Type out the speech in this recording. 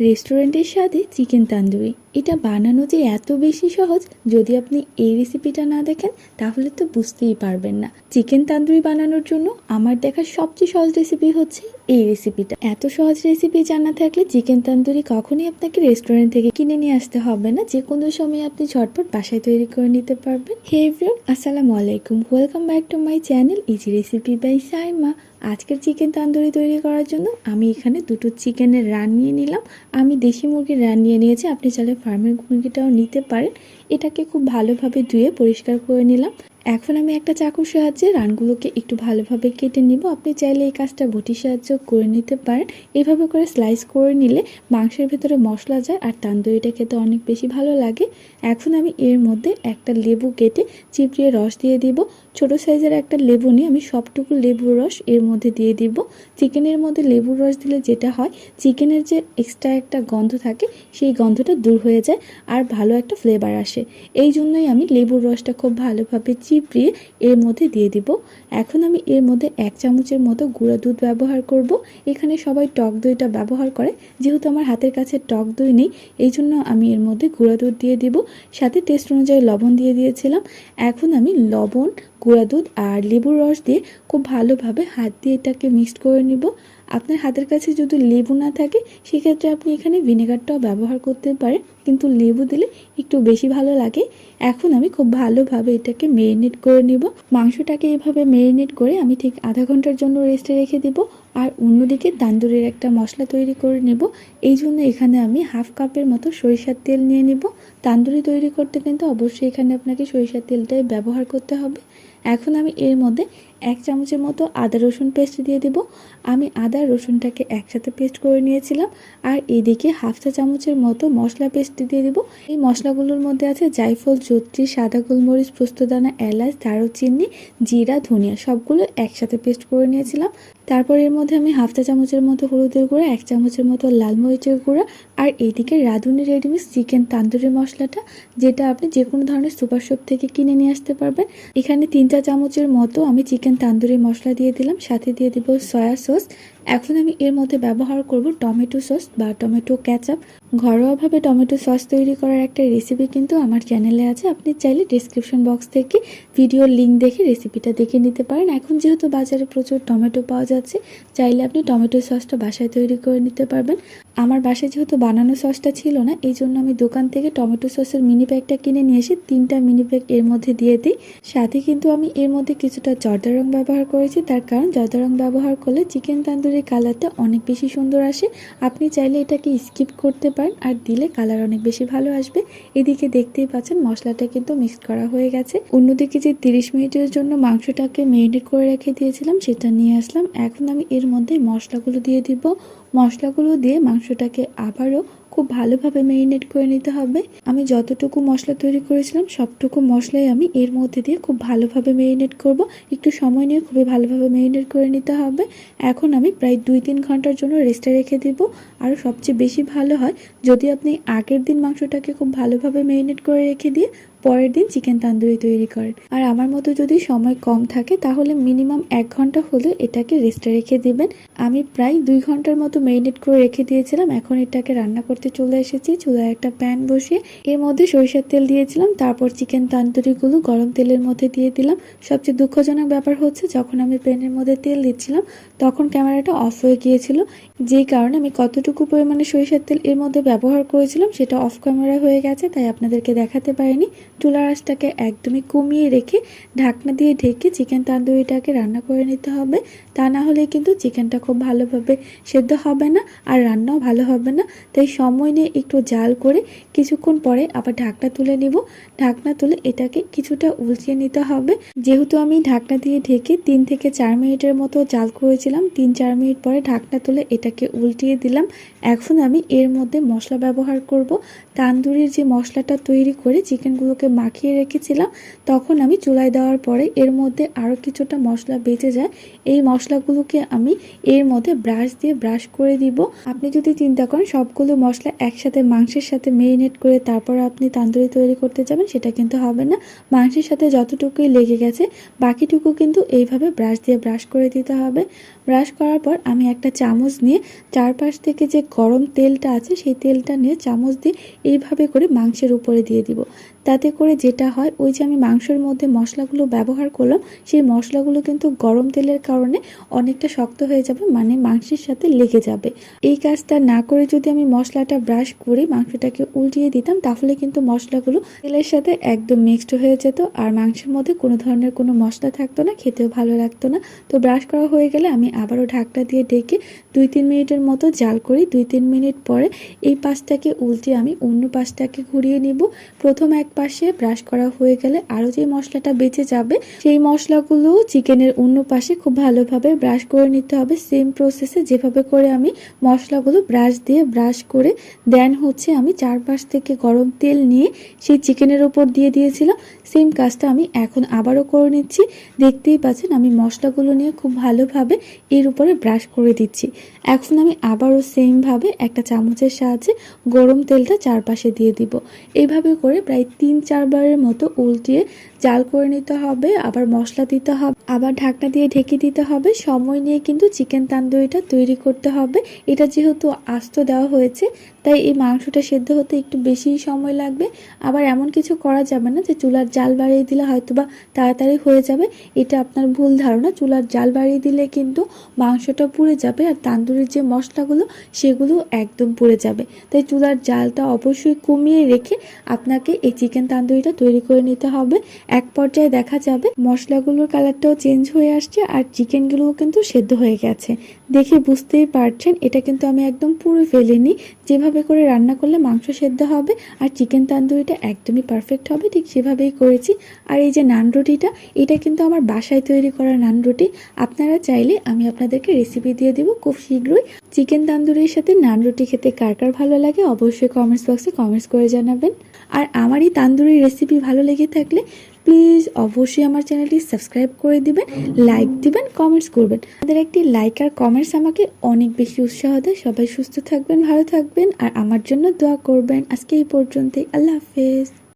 রেস্টুরেন্টের স্বাদে চিকেন তান্দুরি এটা বানানো যে এত বেশি সহজ, যদি আপনি এই রেসিপিটা না দেখেন, তাহলে তো বুঝতেই পারবেন না। চিকেন তান্দুরি বানানোর জন্য আমার দেখা সবচেয়ে সহজ রেসিপি হচ্ছে এই রেসিপিটা এত সহজ রেসিপি জানা থাকলে চিকেন তান্দুরি কখনই আপনাকে রেস্টুরেন্ট থেকে কিনে নিয়ে আসতে হবে না। যে কোনো সময় আপনি ঝটপট বাসায় তৈরি করে নিতে পারবেন। হে এভরিওয়ান আসসালামু আলাইকুম। Welcome back to my channel easy recipe by Saima আজকের চিকেন তান্দুরি তৈরি করার জন্য আমি এখানে দুটো চিকেনের রান নিয়ে নিলাম। আমি দেশি মুরগির রান নিয়ে নিয়েছি। আপনি চাইলে ফার্মের মুরগিটাও নিতে পারেন। এটাকে খুব ভালোভাবে ধুয়ে পরিষ্কার করে নিলাম। এখন আমি একটা চাকুর সাহায্যে রানগুলোকে একটু ভালোভাবে কেটে নিব। আপনি চাইলে এই কাজটা বটির সাহায্য করে নিতে পারেন। এভাবে করে স্লাইস করে নিলে মাংসের ভেতরে মশলা যায় আর তান্দুরিটা খেতে অনেক বেশি ভালো লাগে। এখন আমি এর মধ্যে একটা লেবু কেটে চিপড়িয়ে রস দিয়ে দিব। ছোট সাইজের একটা লেবু নিয়ে আমি সবটুকু লেবুর রস এর মধ্যে দিয়ে দিব। চিকেনের মধ্যে লেবুর রস দিলে যেটা হয়, চিকেনের যে এক্সট্রা একটা গন্ধ থাকে, সেই গন্ধটা দূর হয়ে যায় আর ভালো একটা ফ্লেভার আসে। এই জন্যই আমি লেবুর রসটা খুব ভালোভাবে চিপড়িয়ে এর মধ্যে দিয়ে দিব। এখন আমি এর মধ্যে এক চামচের মতো গুঁড়া দুধ ব্যবহার করব। এখানে সবাই টক দইটা ব্যবহার করে। যেহেতু আমার হাতের কাছে টক দই নেই, এই জন্য আমি এর মধ্যে গুঁড়া দুধ দিয়ে দিব। সাথে টেস্ট অনুযায়ী লবণ দিয়ে দিয়েছিলাম। এখন আমি লবণ, গুঁড়া দুধ আর লেবুর রস দিয়ে খুব ভালোভাবে হাত দিয়ে এটাকে মিক্সড করে নিব। আপনার হাতের কাছে যদি লেবু না থাকে, সেক্ষেত্রে আপনি এখানে ভিনেগারটাও ব্যবহার করতে পারেন। কিন্তু লেবু দিলে একটু বেশি ভালো লাগে। এখন আমি খুব ভালোভাবে এটাকে মেরিনেট করে নিব। মাংসটাকে এভাবে মেরিনেট করে আমি ঠিক আধা ঘণ্টার জন্য রেস্টে রেখে দিব। আর অন্যদিকে তান্দুরির একটা মশলা তৈরি করে নেব। এই জন্য এখানে আমি হাফ কাপের মতো সরিষার তেল নিয়ে নিব। তান্দুরি তৈরি করতে কিন্তু অবশ্যই এখানে আপনাকে সরিষার তেলটাই ব্যবহার করতে হবে। এখন আমি এর মধ্যে এক চামচের মতো আদা রসুন পেস্ট দিয়ে দেব। আমি আদা রসুনটাকে একসাথে পেস্ট করে নিয়েছিলাম। আর এদিকে হাফ চা চামচের মতো মশলা পেস্ট দিয়ে দেব। এই মশলাগুলোর মধ্যে আছে জায়ফল চত্রি সাদা গোলমরিচ, পোস্তদানা, এলাচ, দারুচিনি, জিরা, ধনিয়া সবগুলো একসাথে পেস্ট করে নিয়েছিলাম। তারপর এর মধ্যে আমি হাফ চা চামচের মতো হলুদের গুঁড়া, এক চামচের মতো লাল মরিচের গুঁড়া আর এদিকে রাঁধুনি রেডিমিক্স চিকেন তান্দুরি মশলাটা, যেটা আপনি যে কোনো ধরনের সুপার শপ থেকে কিনে নিয়ে আসতে পারবেন। এখানে তিন চা চামচের মতো আমি চিকেন তান্দুরি মশলা দিয়ে দিলাম সাথে দিয়ে দিব সয়া সস এখন আমি এর মধ্যে ব্যবহার করব টমেটো সস বা টমেটো ক্যাচআপ ঘরোয়াভাবে টমেটো সস তৈরি করার একটা রেসিপি কিন্তু আমার চ্যানেলে আছে। আপনি চাইলে ডিসক্রিপশন বক্স থেকে ভিডিওর লিঙ্ক দেখে রেসিপিটা দেখে নিতে পারেন। এখন যেহেতু বাজারে প্রচুর টমেটো পাওয়া যাচ্ছে, চাইলে আপনি টমেটো সসটা বাসায় তৈরি করে নিতে পারবেন। আমার বাসায় যেহেতু বানানো সসটা ছিল না এই জন্য আমি দোকান থেকে টমেটো সসের মিনি প্যাকটা কিনে নিয়ে এসে তিনটা মিনি প্যাক এর মধ্যে দিয়ে দিই। সাথে কিন্তু আমি এর মধ্যে কিছুটা জর্দা রং ব্যবহার করেছি। তার কারণ জর্দা রং ব্যবহার করলে চিকেন তান্দুরির কালারটা অনেক বেশি সুন্দর আসে। আপনি চাইলে এটাকে স্কিপ করতে পারেন আর দিলে কালার অনেক বেশি ভালো আসবে। এদিকে দেখতেই পাচ্ছেন মশলাটা কিন্তু মিক্স করা হয়ে গেছে। অন্যদিকে যে তিরিশ মিনিটের জন্য মাংসটাকে মেরিনেট করে রেখে দিয়েছিলাম, সেটা নিয়ে আসলাম। এখন আমি এর মধ্যে মশলাগুলো দিয়ে দিব। মশলাগুলো দিয়ে মাংসটাকে আবারও খুব ভালোভাবে মেরিনেট করে নিতে হবে। আমি যতটুকু মশলা তৈরি করেছিলাম, সবটুকু মশলাই আমি এর মধ্যে দিয়ে খুব ভালোভাবে মেরিনেট করব। একটু সময় নিয়ে খুবই ভালোভাবে মেরিনেট করে নিতে হবে। এখন আমি প্রায় দুই তিন ঘণ্টার জন্য রেস্টে রেখে দিব। আর সবচেয়ে বেশি ভালো হয় যদি আপনি আগের দিন মাংসটাকে খুব ভালোভাবে মেরিনেট করে রেখে দিয়ে পরের দিন চিকেন তান্দুরি তৈরি করেন আর আমার মতো যদি সময় কম থাকে, তাহলে মিনিমাম এক ঘণ্টা হলে এটাকে রেস্টে রেখে দিবেন। আমি প্রায় দুই ঘণ্টার মতো মেরিনেট করে রেখে দিয়েছিলাম। এখন এটাকে রান্না করতে চলে এসেছি। চুলায় একটা প্যান বসিয়ে এর মধ্যে সরিষার তেল দিয়েছিলাম। তারপর চিকেন তান্দুরিগুলো গরম তেলের মধ্যে দিয়ে দিলাম। সবচেয়ে দুঃখজনক ব্যাপার হচ্ছে, যখন আমি প্যানের মধ্যে তেল দিচ্ছিলাম, তখন ক্যামেরাটা অফ হয়ে গিয়েছিল। যেই কারণে আমি কতটুকু পরিমাণে সরিষার তেল এর মধ্যে ব্যবহার করেছিলাম, সেটা অফ ক্যামেরা হয়ে গেছে, তাই আপনাদেরকে দেখাতে পারিনি। চুলার আঁচটাকে একদমই কমিয়ে রেখে ঢাকনা দিয়ে ঢেকে চিকেন তান্দুরিটাকে রান্না করে নিতে হবে। তা না হলে কিন্তু চিকেনটা খুব ভালোভাবে সেদ্ধ হবে না আর রান্নাও ভালো হবে না। তাই সময় নিয়ে একটু জাল করে কিছুক্ষণ পরে আবার ঢাকনা তুলে নিব। ঢাকনা তুলে এটাকে কিছুটা উলচিয়ে নিতে হবে। যেহেতু আমি ঢাকনা দিয়ে ঢেকে তিন থেকে চার মিনিটের মতো জাল করেছিলাম, তিন চার মিনিট পরে ঢাকনা তুলে এটাকে উল্টিয়ে দিলাম। এখন আমি এর মধ্যে মশলা ব্যবহার করব। তান্দুরির যে মশলাটা তৈরি করে চিকেনগুলোকে মাখিয়ে রেখেছিলাম, তখন আমি চুলায় দেওয়ার পরে এর মধ্যে আরও কিছুটা মশলা বেঁচে যায়। এই মশলাগুলোকে আমি এর মধ্যে ব্রাশ দিয়ে ব্রাশ করে দিব। আপনি যদি চিন্তা করেন, সবগুলো মশলা একসাথে মাংসের সাথে মেরিনেট করে তারপর আপনি তান্দুরি তৈরি করতে যাবেন, সেটা কিন্তু হবে না। মাংসের সাথে যতটুকুই লেগে গেছে, বাকিটুকু কিন্তু এইভাবে ব্রাশ দিয়ে ব্রাশ করে দিতে হবে। ব্রাশ করার পর আমি একটা চামচ নিয়ে চারপাশ থেকে যে গরম তেলটা আছে, সেই তেলটা নিয়ে চামচ দিয়ে এইভাবে করে মাংসের উপরে দিয়ে দিব। তাতে করে যেটা হয়, ওই যে আমি মাংসের মধ্যে মশলাগুলো ব্যবহার করলাম, সেই মশলাগুলো কিন্তু গরম তেলের কারণে অনেকটা শক্ত হয়ে যাবে মানে মাংসের সাথে লেগে যাবে। এই কাজটা না করে যদি আমি মশলাটা ব্রাশ করে মাংসটাকে উল্টিয়ে দিতাম, তাহলে কিন্তু মশলাগুলো তেলের সাথে একদম মিক্সড হয়ে যেত, আর মাংসের মধ্যে কোনো ধরনের কোনো মশলা থাকতো না, খেতেও ভালো লাগতো না। তো ব্রাশ করা হয়ে গেলে আমি আবারও ঢাকটা দিয়ে ডেকে দুই তিন মিনিটের মতো জাল করি দুই তিন মিনিট পরে এই পাশটাকে উল্টে আমি অন্য পাশটাকে ঘুরিয়ে নিব। প্রথম এক পাশে ব্রাশ করা হয়ে গেলে আরও যে মশলাটা বেঁচে যাবে, সেই মশলাগুলো চিকেনের অন্য পাশে খুব ভালোভাবে ব্রাশ করে নিতে হবে। সেম প্রসেসে যেভাবে করে আমি মশলাগুলো ব্রাশ দিয়ে ব্রাশ করে দেন হচ্ছে আমি চারপাশ থেকে গরম তেল নিয়ে সেই চিকেনের ওপর দিয়ে দিয়েছিলাম। সেম কাজটা আমি এখন আবারও করে নিচ্ছি। দেখতেই পাচ্ছেন আমি মশলাগুলো নিয়ে খুব ভালোভাবে এর উপরে ব্রাশ করে দিচ্ছি। এখন আমি আবারও সেমভাবে একটা চামচের সাহায্যে গরম তেলটা চারপাশে দিয়ে দিব। এইভাবে করে প্রায় তিন চারবারের মতো উল্টিয়ে জাল করে নিতে হবে, আবার মশলা দিতে হবে, আবার ঢাকনা দিয়ে ঢেকে দিতে হবে। সময় নিয়ে কিন্তু চিকেন তান্দুরিটা তৈরি করতে হবে। এটা যেহেতু আস্ত দেওয়া হয়েছে, তাই এই মাংসটা সেদ্ধ হতে একটু বেশি সময় লাগবে। আবার এমন কিছু করা যাবে না যে চুলার জাল বাড়িয়ে দিলে হয়তো বা তাড়াতাড়ি হয়ে যাবে। এটা আপনার ভুল ধারণা। চুলার জাল বাড়িয়ে দিলে কিন্তু মাংসটা পুড়ে যাবে আর তান্দুরির যে মশলাগুলো, সেগুলো একদম পুড়ে যাবে। তাই চুলার জালটা অবশ্যই কমিয়ে রেখে আপনাকে এই চিকেন তান্দুরিটা তৈরি করে নিতে হবে। এক পর্যায়ে দেখা যাবে মশলাগুলোর কালারটাও চেঞ্জ হয়ে আসছে আর চিকেনগুলোও কিন্তু সেদ্ধ হয়ে গেছে। দেখে বুঝতেই পারছেন, এটা কিন্তু আমি একদম পুরো ফেলিনি। যেভাবে করে রান্না করলে মাংস সেদ্ধ হবে আর চিকেন তান্দুরিটা একদমই পারফেক্ট হবে, ঠিক সেভাবেই করেছি। আর এই যে নান রুটিটা, এটা কিন্তু আমার বাসায় তৈরি করা নান রুটি। আপনারা চাইলে আমি আপনাদেরকে রেসিপি দিয়ে দিব খুব শীঘ্রই। চিকেন তান্দুরির সাথে নান রুটি খেতে কার কার ভালো লাগে অবশ্যই কমেন্টস বক্সে কমেন্টস করে জানাবেন। আর আমার এই তান্দুরি রেসিপি ভালো লেগে থাকলে প্লিজ অবশ্যই আমার চ্যানেলটি সাবস্ক্রাইব করে দিবেন, লাইক দিবেন কমেন্টস করবেন। আমাদের একটি লাইক আর কমেন্টস আমাকে অনেক বেশি উৎসাহ দেয়। সবাই সুস্থ থাকবেন, ভালো থাকবেন, আর আমার জন্য দোয়া করবেন। আজকে এই পর্যন্তই। আল্লাহ হাফেজ।